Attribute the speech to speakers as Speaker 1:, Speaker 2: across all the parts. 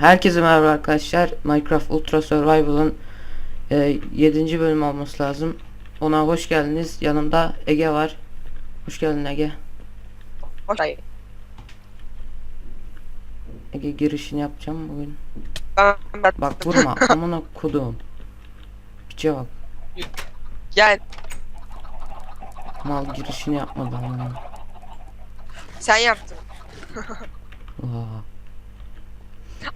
Speaker 1: Herkese merhaba arkadaşlar. Minecraft Ultra Survival'ın 7. bölüm olması lazım. Ona hoş geldiniz. Yanımda Ege var. Hoş geldin Ege.
Speaker 2: Hoş.
Speaker 1: Ege girişini yapacağım bugün. Bak vurma. Amına kodum. Piçe bak.
Speaker 2: Gel.
Speaker 1: Mal girişini yapmadı amına.
Speaker 2: Sen yaptın.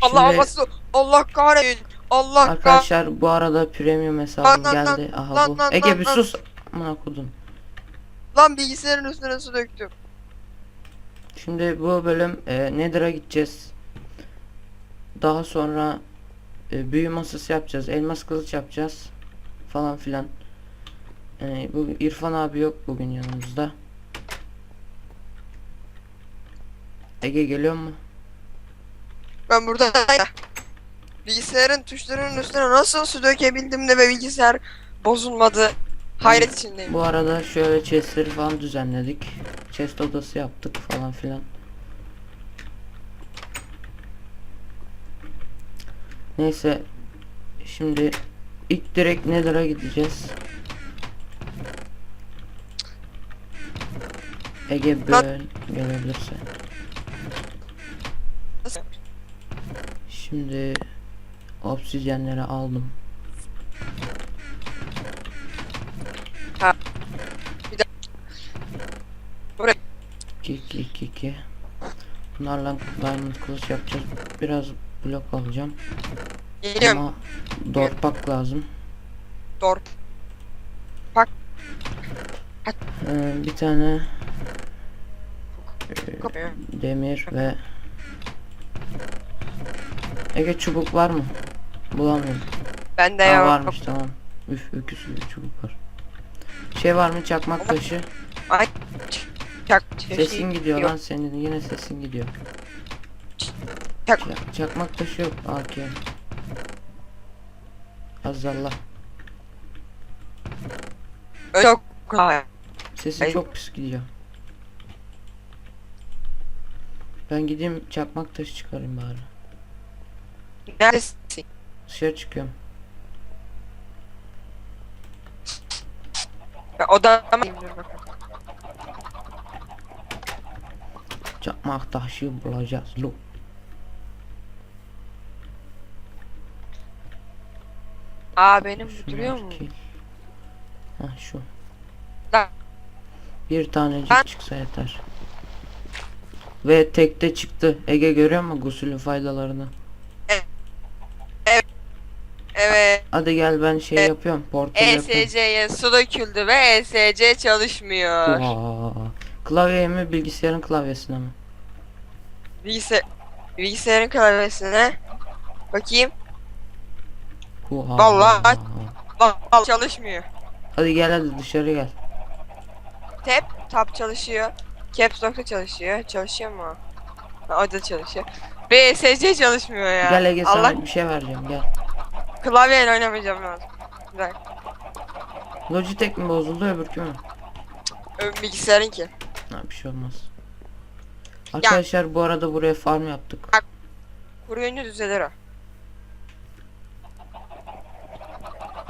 Speaker 2: Allah
Speaker 1: Şimdi-.
Speaker 2: Allah kahretsin. Allah kahretsin.
Speaker 1: Arkadaşlar bu arada premium hesabım
Speaker 2: Lan, lan, lan,
Speaker 1: geldi. Aha
Speaker 2: lan,
Speaker 1: bu.
Speaker 2: lan,
Speaker 1: Ege
Speaker 2: lan,
Speaker 1: bir
Speaker 2: lan.
Speaker 1: sus. Amına kodum.
Speaker 2: Lan bilgisayarın üstüne su döktüm.
Speaker 1: Şimdi bu bölüm e, Nether'a gideceğiz. Daha sonra e, büyü masası yapacağız. Elmas kılıç yapacağız. Falan filan. E, bu İrfan abi yok bugün yanımızda. Ege geliyor mu?
Speaker 2: Ben burada bilgisayarın tuşlarının üstüne nasıl su dökebildim de ve bilgisayar bozulmadı. Hayret içindeyim.
Speaker 1: Bu arada şöyle chestleri falan düzenledik. Chest odası yaptık falan filan. Neyse. Şimdi ilk direkt Nether'a gideceğiz. Ege böl gelebilirse.
Speaker 2: Nasıl?
Speaker 1: Şimdi obsidyenleri aldım.
Speaker 2: Ha. Bir de- Buraya.
Speaker 1: 2 2 2 2. Bunlarla diamond kılıç yapacağız. Biraz blok alacağım.
Speaker 2: Geliyorum.
Speaker 1: Ama dorpak lazım.
Speaker 2: Doğru.
Speaker 1: Ee, bir tane
Speaker 2: Kapıyor.
Speaker 1: demir ve Ege çubuk var mı? Bulamıyorum.
Speaker 2: Bende
Speaker 1: Aa,
Speaker 2: ya.
Speaker 1: varmış tamam. Üf öküzlü çubuk var. Şey var mı çakmak taşı?
Speaker 2: Çak.
Speaker 1: Sesin gidiyor
Speaker 2: yok.
Speaker 1: lan senin yine sesin gidiyor.
Speaker 2: Çak.
Speaker 1: Ça- çakmak taşı yok AK. Azallah.
Speaker 2: Çok.
Speaker 1: Sesin
Speaker 2: Ay.
Speaker 1: çok pis gidiyor. Ben gideyim çakmak taşı çıkarayım bari.
Speaker 2: Neredesin?
Speaker 1: Dışarı çıkıyorum.
Speaker 2: Ya odama
Speaker 1: Çakmak taşı bulacağız. Lo.
Speaker 2: Aa benim duruyor mu?
Speaker 1: ki- Hah şu.
Speaker 2: Lan.
Speaker 1: Bir tanecik
Speaker 2: Ben-
Speaker 1: çıksa yeter. Ve tekte çıktı. Ege görüyor mu gusülün faydalarını?
Speaker 2: Evet.
Speaker 1: Hadi gel ben şey
Speaker 2: E-
Speaker 1: yapıyorum. Portal yapıyorum.
Speaker 2: ESC'ye su döküldü ve ESC çalışmıyor.
Speaker 1: Klavyeye mi bilgisayarın klavyesine mi?
Speaker 2: Bilgisayar bilgisayarın klavyesine bakayım.
Speaker 1: Huha.
Speaker 2: Vallahi- bak, çalışmıyor.
Speaker 1: Hadi gel hadi dışarı gel.
Speaker 2: Tab tab çalışıyor. Caps Lock'ta çalışıyor. Çalışıyor mu? Ha, o da çalışıyor. ESC çalışmıyor ya.
Speaker 1: Gel Ege sana
Speaker 2: Allah
Speaker 1: bir şey vereceğim gel.
Speaker 2: Klavyeyle oynamayacağım lazım. Güzel.
Speaker 1: Logitech mi bozuldu öbürkü mü?
Speaker 2: Ö- Bilgisayarın ki.
Speaker 1: Ha bir şey olmaz. Arkadaşlar bu arada buraya farm yaptık.
Speaker 2: Kuruyunca düzelir o.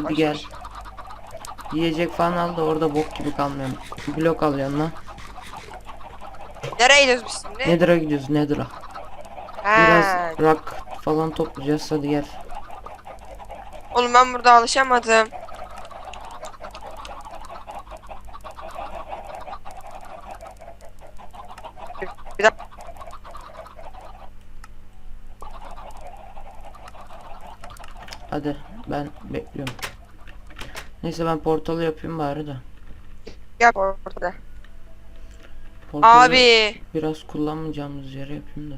Speaker 1: Hadi gel. Yiyecek falan al da orada bok gibi kalmayalım. Blok al yanına.
Speaker 2: Nereye gidiyoruz biz şimdi?
Speaker 1: Nether'a gidiyoruz Nether'a.
Speaker 2: Ha.
Speaker 1: Biraz rock falan toplayacağız hadi gel.
Speaker 2: Oğlum ben burada alışamadım. Bir dakika.
Speaker 1: Hadi ben bekliyorum. Neyse ben portalı yapayım bari de.
Speaker 2: Gel ortada.
Speaker 1: Portalı
Speaker 2: Abi.
Speaker 1: biraz kullanmayacağımız yere yapayım da.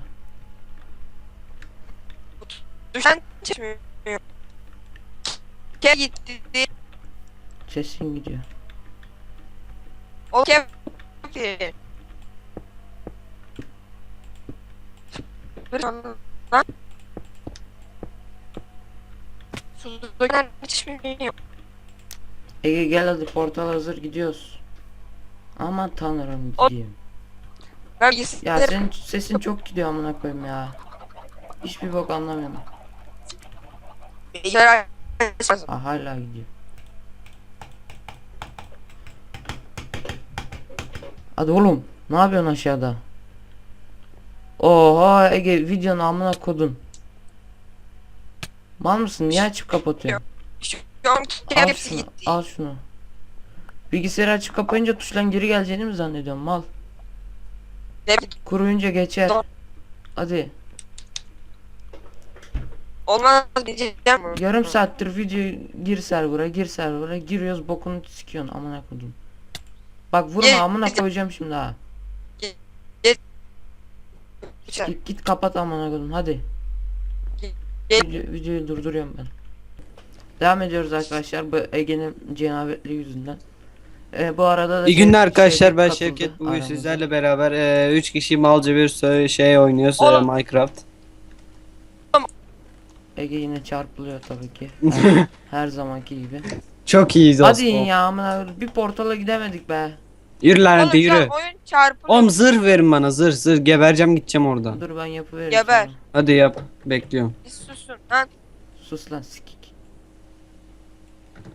Speaker 2: Düşen çıkmıyor. Gel gitti.
Speaker 1: Sesin gidiyor.
Speaker 2: O kev gitti. Lan. Su döken çıkmıyor.
Speaker 1: Ege gel hadi portal hazır gidiyoruz. Aman tanrım gideyim. Ya senin sesin çok gidiyor amına koyayım ya. Hiçbir bok anlamıyorum. Aa, hala gidiyor. Hadi oğlum. Ne yapıyorsun aşağıda? Oha Ege videonun amına kodun. Mal mısın? Niye açıp kapatıyorsun? Al şunu. Al şunu. Bilgisayarı açıp kapayınca tuşla geri geleceğini mi zannediyorsun mal? Kuruyunca geçer. Hadi.
Speaker 2: Olmaz diyeceğim.
Speaker 1: Yarım saattir video gir server'a gir server'a giriyoruz bokunu sikiyorsun amına kodum. Bak vurma amına koyacağım şimdi ha. Git, git kapat amına kodum hadi. Video, videoyu durduruyorum ben. Devam ediyoruz arkadaşlar bu Ege'nin cenabetliği yüzünden. Ee, bu arada da
Speaker 3: İyi günler
Speaker 1: Şevket-
Speaker 3: arkadaşlar ben
Speaker 1: katıldı
Speaker 3: Şevket bugün sizlerle beraber 3 kişi malca bir şey oynuyoruz e. Minecraft.
Speaker 1: Ege yine çarpılıyor tabii ki. Her, her zamanki gibi.
Speaker 3: Çok iyiyiz
Speaker 1: Hadi in ya amına bir portala gidemedik be.
Speaker 3: Yürü lan hadi yürü.
Speaker 2: oyun çarpılıyor.
Speaker 3: Oğlum zırh verin bana zırh zırh gebereceğim gideceğim oradan.
Speaker 1: Dur ben yapıveririm
Speaker 2: Geber.
Speaker 1: sana.
Speaker 3: Hadi yap bekliyorum.
Speaker 2: Bir susun lan.
Speaker 1: Sus lan sikik.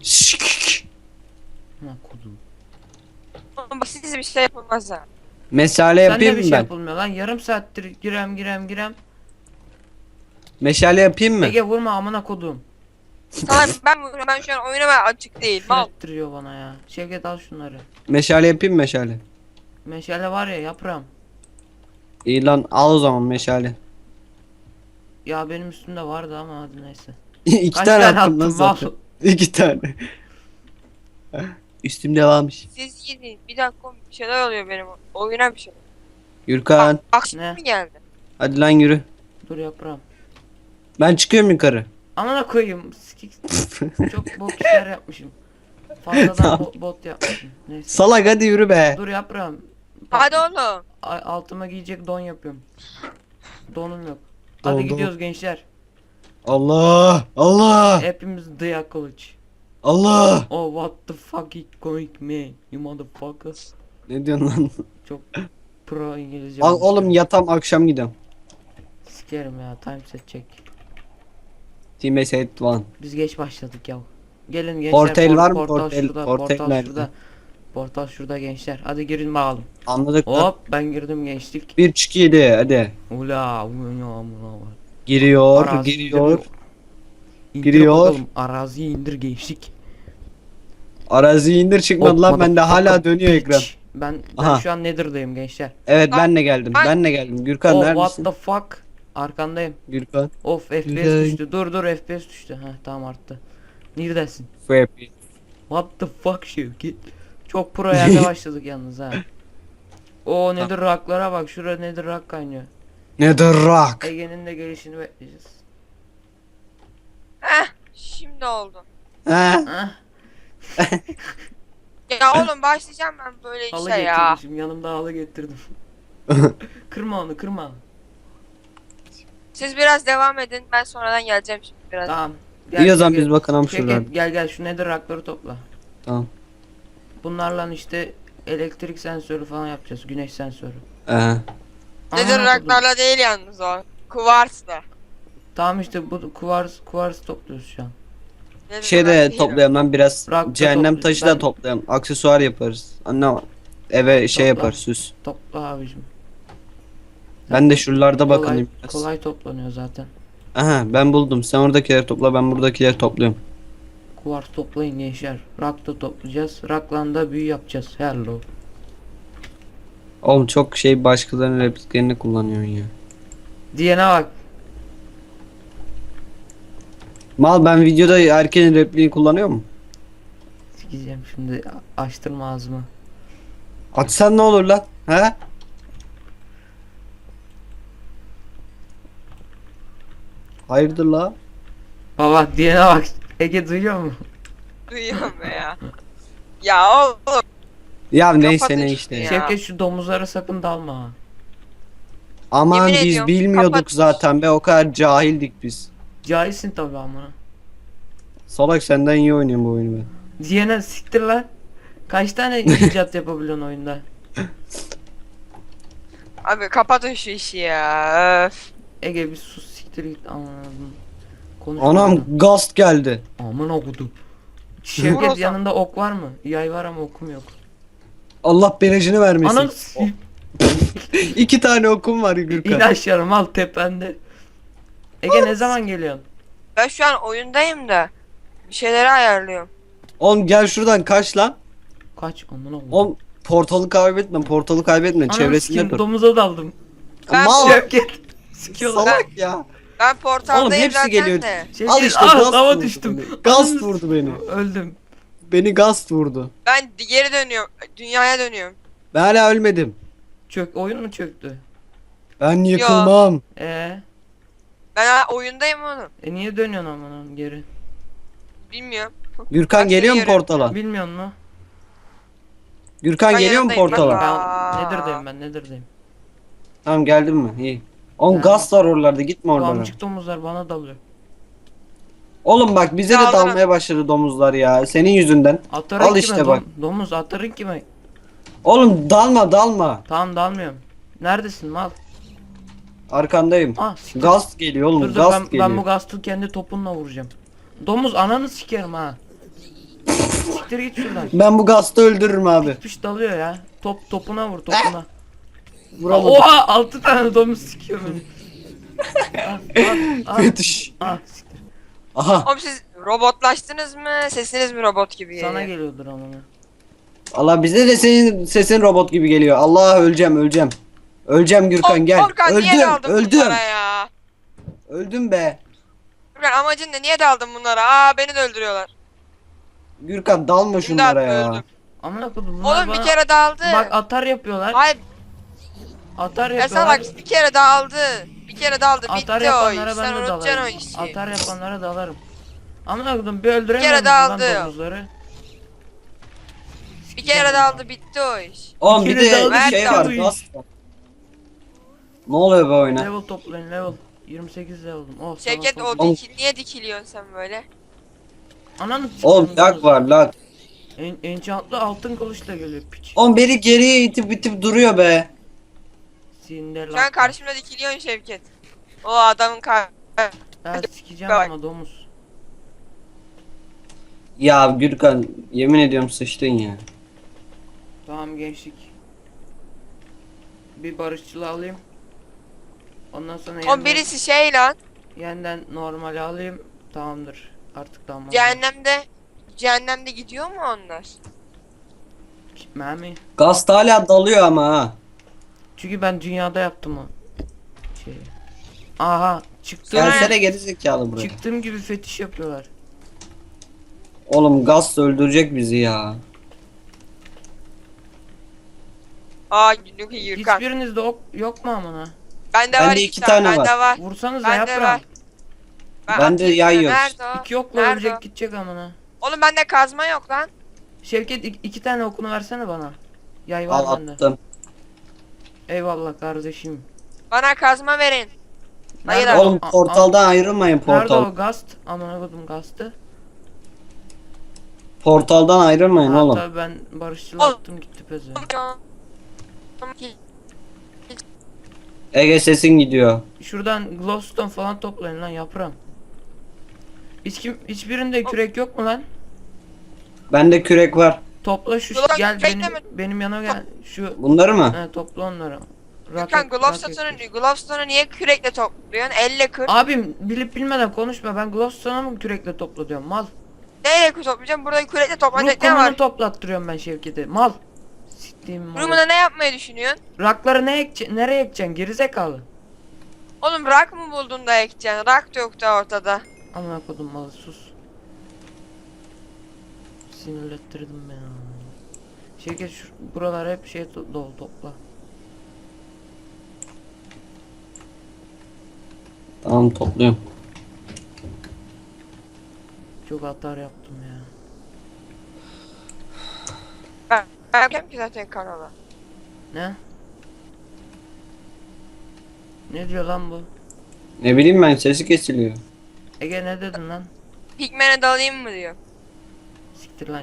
Speaker 3: Şşş.
Speaker 1: Amına kodum.
Speaker 2: Oğlum siz bir şey yapılmaz ha.
Speaker 3: Meşale
Speaker 1: Sen de
Speaker 3: yapayım
Speaker 1: bir
Speaker 3: mı
Speaker 1: şey
Speaker 3: ben?
Speaker 1: yapılmıyor lan yarım saattir girem girem girem.
Speaker 3: Meşale yapayım mı?
Speaker 1: Ege vurma amına kodum.
Speaker 2: Tamam ben vuruyorum. Ben şu an oynamaya açık değil. Mal.
Speaker 1: Küfrettiriyor bana ya. Şevket al şunları.
Speaker 3: Meşale yapayım mı meşale?
Speaker 1: Meşale var ya yaprağım.
Speaker 3: İyi lan al o zaman meşale.
Speaker 1: Ya benim üstümde vardı ama hadi neyse.
Speaker 3: İki
Speaker 1: Kaç
Speaker 3: tane
Speaker 1: tane
Speaker 3: attım lan
Speaker 1: attın
Speaker 3: zaten.
Speaker 1: mal?
Speaker 3: İki tane. Üstümde varmış.
Speaker 2: Siz gidin. Bir dakika bir şeyler oluyor benim. Oyuna bir şey.
Speaker 3: Gürkan
Speaker 2: Akşam
Speaker 1: Ne?
Speaker 2: mı geldi?
Speaker 3: hadi lan yürü.
Speaker 1: Dur yaprağım.
Speaker 3: Ben çıkıyorum yukarı.
Speaker 1: Amına koyayım. Sikik. Çok bok işler yapmışım. Fazladan bo- bot yapmışım. Neyse.
Speaker 3: Salak hadi yürü be.
Speaker 1: Dur yaprağım.
Speaker 2: Hadi oğlum.
Speaker 1: a- altıma giyecek don yapıyorum. Donum yok.
Speaker 3: Don,
Speaker 1: Hadi
Speaker 3: don.
Speaker 1: gidiyoruz gençler.
Speaker 3: Allah Allah
Speaker 1: Hepimiz dıya kılıç.
Speaker 3: Allah.
Speaker 1: Oh what the fuck is going man? You motherfucker.
Speaker 3: Ne diyorsun lan?
Speaker 1: Çok pro İngilizce.
Speaker 3: Al, oğlum yatam akşam gidiyorum.
Speaker 1: Sikerim ya time set çek.
Speaker 3: Team set one.
Speaker 1: Biz geç başladık ya. Gelin gençler.
Speaker 3: Portal var mı?
Speaker 1: Portal
Speaker 3: Portal-
Speaker 1: şurada.
Speaker 3: portal
Speaker 1: Portal
Speaker 3: nerede?
Speaker 1: şurada. Portal şurada gençler. Hadi girin bakalım.
Speaker 3: Anladık da.
Speaker 1: Hop ben girdim gençlik.
Speaker 3: 1 2 7 hadi.
Speaker 1: Ula amına var.
Speaker 3: Giriyor,
Speaker 1: Arazi
Speaker 3: giriyor.
Speaker 1: indir-
Speaker 3: Giriyor.
Speaker 1: bakalım, Araziyi indir gençlik.
Speaker 3: Arazi indir çıkmadı
Speaker 1: Hop,
Speaker 3: lan bende hala dönüyor ekran.
Speaker 1: Ben, ben
Speaker 3: Aha.
Speaker 1: şu an Nether'dayım gençler.
Speaker 3: Evet ben de geldim.
Speaker 2: ben-
Speaker 3: de geldim. Gürkan
Speaker 1: oh what
Speaker 3: neredesin?
Speaker 1: the fuck. Arkandayım.
Speaker 3: Gürkan.
Speaker 1: Of FPS
Speaker 3: Güzel.
Speaker 1: düştü. Dur dur FPS düştü. Heh tamam arttı. Neredesin?
Speaker 3: FP.
Speaker 1: What the fuck Şevket? Çok pro yerde başladık yalnız ha. O nedir rocklara bak. Şura nedir rock kaynıyor.
Speaker 3: Nether rock.
Speaker 1: Ege'nin de gelişini bekleyeceğiz.
Speaker 2: Heh. Şimdi oldu.
Speaker 3: Ha?
Speaker 1: Ah,
Speaker 2: Ya oğlum başlayacağım ben böyle
Speaker 1: halı
Speaker 2: işe ya.
Speaker 1: getirmişim. Yanımda halı getirdim. kırma onu kırma.
Speaker 2: Siz biraz devam edin. Ben sonradan geleceğim şimdi biraz.
Speaker 1: Tamam.
Speaker 3: İyi o zaman biz bakalım
Speaker 1: Şevket,
Speaker 3: şuradan.
Speaker 1: gel gel şu nedir rockları topla.
Speaker 3: Tamam.
Speaker 1: Bunlarla işte elektrik sensörü falan yapacağız. Güneş sensörü.
Speaker 3: Ee,
Speaker 2: Nedir raklarla değil yalnız o. Kuvarsla.
Speaker 1: Tamam işte bu kuvars kuvars topluyoruz şu an.
Speaker 2: Nedir
Speaker 3: şey de toplayalım lan biraz.
Speaker 1: Da
Speaker 3: Cehennem
Speaker 1: toplayalım.
Speaker 3: taşı
Speaker 1: Ben-
Speaker 3: da toplayalım. Aksesuar yaparız. Anne eve şey
Speaker 1: Topla.
Speaker 3: yapar süs.
Speaker 1: Topla abicim.
Speaker 3: Ben de şuralarda
Speaker 1: Kolay,
Speaker 3: bakayım biraz.
Speaker 1: kolay toplanıyor zaten.
Speaker 3: Aha ben buldum. Sen oradakileri topla ben buradakileri topluyorum.
Speaker 1: Kuvars toplayın gençler. Rak da toplayacağız. Raklan da büyü yapacağız. Hello.
Speaker 3: Oğlum çok şey başkalarının repliklerini kullanıyorsun ya.
Speaker 1: Diyene bak.
Speaker 3: Mal ben videoda erkeğin repliğini kullanıyor mu?
Speaker 1: Sikeceğim şimdi. A- Açtırma ağzımı.
Speaker 3: Atsan ne olur lan? He? Hayırdır la?
Speaker 1: Baba diyene bak. Ege duyuyor mu?
Speaker 2: Duyuyorum be ya. Ya oğlum.
Speaker 3: Ya neyse ne işte.
Speaker 2: ya.
Speaker 1: Şevket şu domuzlara sakın dalma. ha.
Speaker 3: Aman
Speaker 2: Yemin
Speaker 3: biz
Speaker 2: ediyorum,
Speaker 3: bilmiyorduk
Speaker 2: kapat.
Speaker 3: zaten be o kadar cahildik biz.
Speaker 1: Cahilsin tabi amına.
Speaker 3: Salak senden iyi oynuyorum bu oyunu ben.
Speaker 1: Diyene siktir lan. Kaç tane icat yapabiliyorsun oyunda?
Speaker 2: Abi kapatın şu işi ya. Öf.
Speaker 1: Ege bir sus siktir git aman Konuş.
Speaker 3: Anam gast geldi.
Speaker 1: Aman okudum. Şevket
Speaker 2: Vurursan.
Speaker 1: yanında ok var mı? Yay var ama okum yok.
Speaker 3: Allah berejini vermesin.
Speaker 1: Anam
Speaker 3: İki tane okum var
Speaker 1: in
Speaker 3: Gürkan.
Speaker 1: aşağı mal tepende. Ege ne zaman geliyorsun?
Speaker 2: Ben şu an oyundayım da. Bir şeyleri ayarlıyorum.
Speaker 3: Oğlum gel şuradan kaç lan.
Speaker 1: Kaç aman okudum.
Speaker 3: Oğlum portalı kaybetme portalı kaybetme
Speaker 1: Anam
Speaker 3: çevresinde
Speaker 1: sikeyim,
Speaker 3: dur.
Speaker 1: domuza daldım.
Speaker 2: Ben
Speaker 3: Mal
Speaker 1: Şevket. Sikiyorlar.
Speaker 3: salak ya.
Speaker 2: Ben portaldayım
Speaker 3: Oğlum hepsi
Speaker 2: zaten
Speaker 3: geliyor.
Speaker 2: de.
Speaker 1: Şevket,
Speaker 3: Al işte
Speaker 1: ah,
Speaker 3: gast
Speaker 1: lava
Speaker 3: vurdu
Speaker 1: düştüm.
Speaker 3: beni. Gast vurdu beni.
Speaker 1: Öldüm.
Speaker 3: Beni gast vurdu.
Speaker 2: Ben geri dönüyorum. Dünyaya dönüyorum.
Speaker 3: Ben hala ölmedim.
Speaker 1: Çök oyun mu çöktü?
Speaker 3: Ben yıkılmam.
Speaker 1: Ee,
Speaker 2: Ben hala oyundayım oğlum.
Speaker 1: e niye dönüyorsun aman geri?
Speaker 2: Bilmiyorum.
Speaker 3: Gürkan
Speaker 2: Ben
Speaker 3: geliyor mu
Speaker 2: seni yerim.
Speaker 3: portala?
Speaker 1: Bilmiyor musun?
Speaker 3: Gürkan
Speaker 2: Ben
Speaker 3: geliyor mu
Speaker 2: yanındayım,
Speaker 3: portala?
Speaker 2: bak.
Speaker 1: Ben
Speaker 2: Aa.
Speaker 1: Nether'dayım ben Nether'dayım.
Speaker 3: Tamam geldim mi? İyi. Oğlum
Speaker 1: Ben-
Speaker 3: gaz var oralarda gitme oradan.
Speaker 1: amcık domuzlar bana dalıyor.
Speaker 3: Oğlum bak bize de
Speaker 2: Kaldırın.
Speaker 3: dalmaya başladı domuzlar ya. Senin yüzünden.
Speaker 1: Atarın
Speaker 3: Al
Speaker 1: kime?
Speaker 3: işte
Speaker 1: Dom-
Speaker 3: bak.
Speaker 1: domuz atarın kime?
Speaker 3: Oğlum dalma dalma.
Speaker 1: Tamam dalmıyorum. Neredesin mal?
Speaker 3: Arkandayım.
Speaker 1: Ah siktir.
Speaker 3: Gaz geliyor oğlum.
Speaker 1: Dur dur
Speaker 3: gaz
Speaker 1: ben,
Speaker 3: geliyor.
Speaker 1: ben bu gastı kendi topunla vuracağım. Domuz ananı sikerim ha. Siktir git şuradan.
Speaker 3: Ben bu gazı öldürürüm abi.
Speaker 1: Piş dalıyor ya. Top topuna vur topuna.
Speaker 3: Vuralım.
Speaker 1: Oha 6 tane domuz sikiyor beni. ah, ah, ah,
Speaker 3: Fetiş.
Speaker 1: ah, siktir.
Speaker 3: Aha.
Speaker 2: Oğlum siz robotlaştınız mı? Sesiniz mi robot gibi
Speaker 1: Sana
Speaker 2: geliyor?
Speaker 1: geliyordur amına.
Speaker 3: Allah bize de senin sesin robot gibi geliyor. Allah öleceğim öleceğim. Öleceğim Gürkan gel.
Speaker 2: Furkan niye
Speaker 3: öldüm
Speaker 2: daldın
Speaker 3: öldüm.
Speaker 2: bunlara ya?
Speaker 3: Öldüm be.
Speaker 2: Furkan amacın ne? Niye daldın bunlara? Aa beni de öldürüyorlar.
Speaker 3: Gürkan dalma şunlara ya.
Speaker 2: öldüm.
Speaker 1: Amına bunlar
Speaker 2: Oğlum
Speaker 1: bana...
Speaker 2: bir kere daldı.
Speaker 1: Bak atar yapıyorlar.
Speaker 2: Hayır
Speaker 1: Atar
Speaker 2: ya sana
Speaker 1: yapıyorlar.
Speaker 2: bak bir kere daldı. Bir kere daldı.
Speaker 1: Atar
Speaker 2: Bitti o iş.
Speaker 1: yapanlara
Speaker 2: Sen
Speaker 1: ben de
Speaker 2: unutacaksın o
Speaker 1: dalarım.
Speaker 2: işi.
Speaker 1: Atar yapanlara dalarım. Amına kodum bir öldüremiyor
Speaker 2: kere
Speaker 1: lan
Speaker 2: daldı.
Speaker 1: domuzları?
Speaker 2: Bir kere daldı bitti o iş.
Speaker 3: Oğlum bir
Speaker 1: İkiniz
Speaker 3: de
Speaker 1: daldı,
Speaker 3: şey var
Speaker 1: bu.
Speaker 3: Ne oluyor be oyuna?
Speaker 1: Level toplayın level. 28 level'ım. Oh,
Speaker 2: Şevket o diki, niye dikiliyorsun sen böyle?
Speaker 1: Ananı
Speaker 3: Oğlum lag var lag.
Speaker 1: En, enchantlı altın kılıçla geliyor piç.
Speaker 3: Oğlum beni geriye itip itip duruyor be.
Speaker 1: Sinde lag.
Speaker 2: Şu an karşımda dikiliyorsun Şevket. O adamın kar...
Speaker 1: Ben sikeceğim
Speaker 2: Bak.
Speaker 1: ama domuz.
Speaker 3: Ya Gürkan yemin ediyorum sıçtın ya.
Speaker 1: Tamam gençlik. Bir barışçılı alayım. Ondan sonra
Speaker 2: O
Speaker 1: yeniden,
Speaker 2: birisi şey lan.
Speaker 1: yeniden normali alayım. Tamamdır. Artık tamam.
Speaker 2: Cehennemde cehennemde gidiyor mu onlar?
Speaker 1: Mami.
Speaker 3: Gaz hala dalıyor ama ha.
Speaker 1: Çünkü ben dünyada yaptım o şeyi. Aha çıktım.
Speaker 3: Gelsene geri zekalı buraya.
Speaker 1: Çıktığım gibi fetiş yapıyorlar.
Speaker 3: Oğlum gaz öldürecek bizi ya.
Speaker 2: Aa günlük yırkan.
Speaker 1: Hiçbirinizde ok yok mu amına?
Speaker 2: Bende,
Speaker 3: Bende
Speaker 2: var
Speaker 3: iki
Speaker 2: iki tane.
Speaker 3: tane var.
Speaker 2: Bende var.
Speaker 1: Vursanız
Speaker 2: Bende
Speaker 1: yaprağım.
Speaker 2: Ben
Speaker 3: Bende
Speaker 2: atayım
Speaker 3: yay yok.
Speaker 1: İki okla
Speaker 2: Nerede
Speaker 1: ölecek
Speaker 2: o?
Speaker 1: gidecek amına.
Speaker 2: Oğlum bende kazma yok lan.
Speaker 1: Şevket ik- iki tane okunu versene bana. Yay var
Speaker 3: Al
Speaker 1: bende.
Speaker 3: attım.
Speaker 1: Eyvallah kardeşim.
Speaker 2: Bana kazma verin. Hayır
Speaker 1: Nerede.
Speaker 3: Oğlum portaldan ayrılmayın
Speaker 1: Nerede
Speaker 3: portal.
Speaker 1: o gast? Amına kodum gastı.
Speaker 3: Portaldan ayrılmayın
Speaker 1: Ha,
Speaker 3: oğlum.
Speaker 1: tabii ben barışçıl
Speaker 2: Oğlum.
Speaker 1: attım gitti peze.
Speaker 3: Ege sesin gidiyor.
Speaker 1: Şuradan glowstone falan toplayın lan yaprağım. Hiç kim hiçbirinde kürek yok mu lan?
Speaker 3: Bende kürek var.
Speaker 1: Topla şu
Speaker 2: Ulan
Speaker 1: gel benim
Speaker 2: bekleme.
Speaker 1: benim yana gel. Şu
Speaker 3: Bunları mı?
Speaker 1: he, topla onları.
Speaker 2: Sen
Speaker 1: Rocket-
Speaker 2: Glovestone'u
Speaker 1: rocket.
Speaker 2: Glovestone'u niye kürekle topluyorsun? Elle kır.
Speaker 1: Abim bilip bilmeden konuşma. Ben glowstone'u mu kürekle topla diyorum mal.
Speaker 2: Neyle kır toplayacağım? Burada kürekle
Speaker 1: Ruh
Speaker 2: toplayacak ne var?
Speaker 1: toplattırıyorum ben Şevket'e. Mal. Siktiğim mal.
Speaker 2: Rumuna ne yapmayı düşünüyorsun?
Speaker 1: Rakları ne ekce nereye ekeceksin gerizekalı?
Speaker 2: Oğlum rak mı buldun da ekeceksin? Rak da yok da ortada.
Speaker 1: Amına kodum malı sus. Sinirlettirdim beni. Şevket şu buralar hep şey dolu topla.
Speaker 3: Tamam topluyorum.
Speaker 1: Çok atar yaptım ya.
Speaker 2: Ben, ben yapacağım ki zaten kanala.
Speaker 1: Ne? Ne diyor lan bu?
Speaker 3: Ne bileyim ben sesi kesiliyor.
Speaker 1: Ege ne dedin lan?
Speaker 2: Pigmen'e dalayım mı diyor.
Speaker 1: Siktir lan